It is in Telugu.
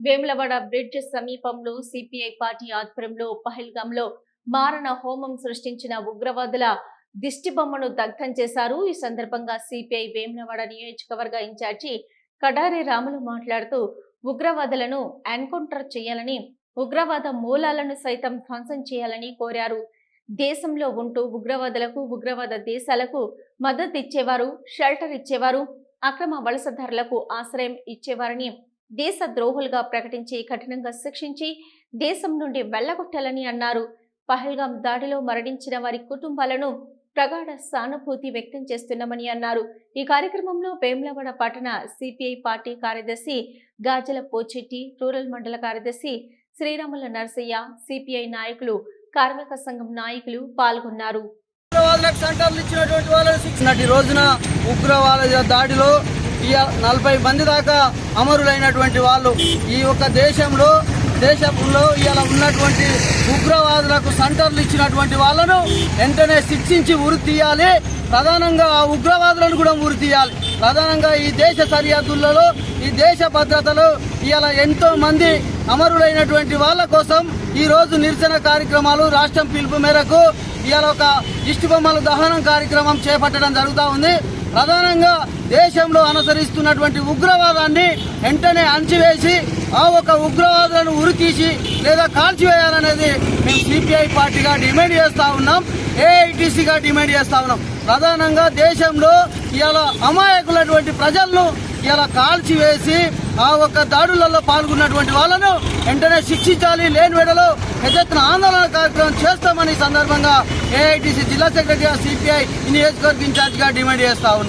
వేములవాడ బ్రిడ్జ్ సమీపంలో సిపిఐ పార్టీ ఆధ్వర్యంలో పహల్గాంలో మారణ హోమం సృష్టించిన ఉగ్రవాదుల దిష్టిబొమ్మను దగ్ధం చేశారు. ఈ సందర్భంగా సిపిఐ వేములవాడ నియోజకవర్గ ఇన్ఛార్జి కడారి రాములు మాట్లాడుతూ ఉగ్రవాదులను ఎన్కౌంటర్ చేయాలని ఉగ్రవాద మూలాలను సైతం ధ్వంసం చేయాలని కోరారు. దేశంలో ఉంటూ ఉగ్రవాదులకు ఉగ్రవాద దేశాలకు మద్దతు ఇచ్చేవారు షెల్టర్ ఇచ్చేవారు అక్రమ వలసదారులకు ఆశ్రయం ఇచ్చేవారని దేశ ద్రోహులుగా ప్రకటించి కఠినంగా శిక్షించి దేశం నుండి వెళ్ళగొట్టాలని అన్నారు. పహల్గాం దాడిలో మరణించిన వారి కుటుంబాలను ప్రగాఢ సానుభూతి వ్యక్తం చేస్తున్నామని అన్నారు. ఈ కార్యక్రమంలో వేములవాడ పట్టణ సిపిఐ పార్టీ కార్యదర్శి గాజల పోచెట్టి రూరల్ మండల కార్యదర్శి శ్రీరాముల నరసయ్య సిపిఐ నాయకులు కార్మిక సంఘం నాయకులు పాల్గొన్నారు. రోజున ఉగ్రవాద దాడిలో ఈ నలభై మంది దాకా అమరులైనటువంటి వాళ్ళు ఈ యొక్క దేశంలో దేశంలో ఇలా ఉన్నటువంటి ఉగ్రవాదులకు సెంటర్లు ఇచ్చినటువంటి వాళ్ళను వెంటనే శిక్షించి ఉరి తీయాలి. ప్రధానంగా ఆ ఉగ్రవాదులను కూడా ఉరి తీయాలి. ప్రధానంగా ఈ దేశ సరిహద్దులలో ఈ దేశ భద్రతలో ఇలా ఎంతో మంది అమరులైనటువంటి వాళ్ళ కోసం ఈరోజు నిరసన కార్యక్రమాలు రాష్ట్రం పిలుపు మేరకు ఇవాళ ఒక దిష్టి దహనం కార్యక్రమం చేపట్టడం జరుగుతూ ఉంది. ప్రధానంగా దేశంలో అనుసరిస్తున్నటువంటి ఉగ్రవాదాన్ని వెంటనే అణచివేసి ఆ ఒక ఉగ్రవాదులను ఉరితీసి లేదా కాల్చివేయాలనేది మేము సిపిఐ పార్టీగా డిమాండ్ చేస్తూ ఉన్నాం ఏఐటీసీగా డిమాండ్ చేస్తా ఉన్నాం. ప్రధానంగా దేశంలో ఇలా అమాయకులటువంటి ప్రజలను ఇలా కాల్చివేసి ఆ ఒక్క దాడులలో పాల్గొన్నటువంటి వాళ్ళను వెంటనే శిక్షించాలి. లేని వేడలో పెద్ద ఎత్తున ఆందోళన కార్యక్రమం చేస్తామని సందర్భంగా ఏఐటీసీ జిల్లా సెక్రటరీ సిపిఐ నియోజకవర్గ ఇన్ఛార్జిగా డిమాండ్ చేస్తా ఉన్నాం.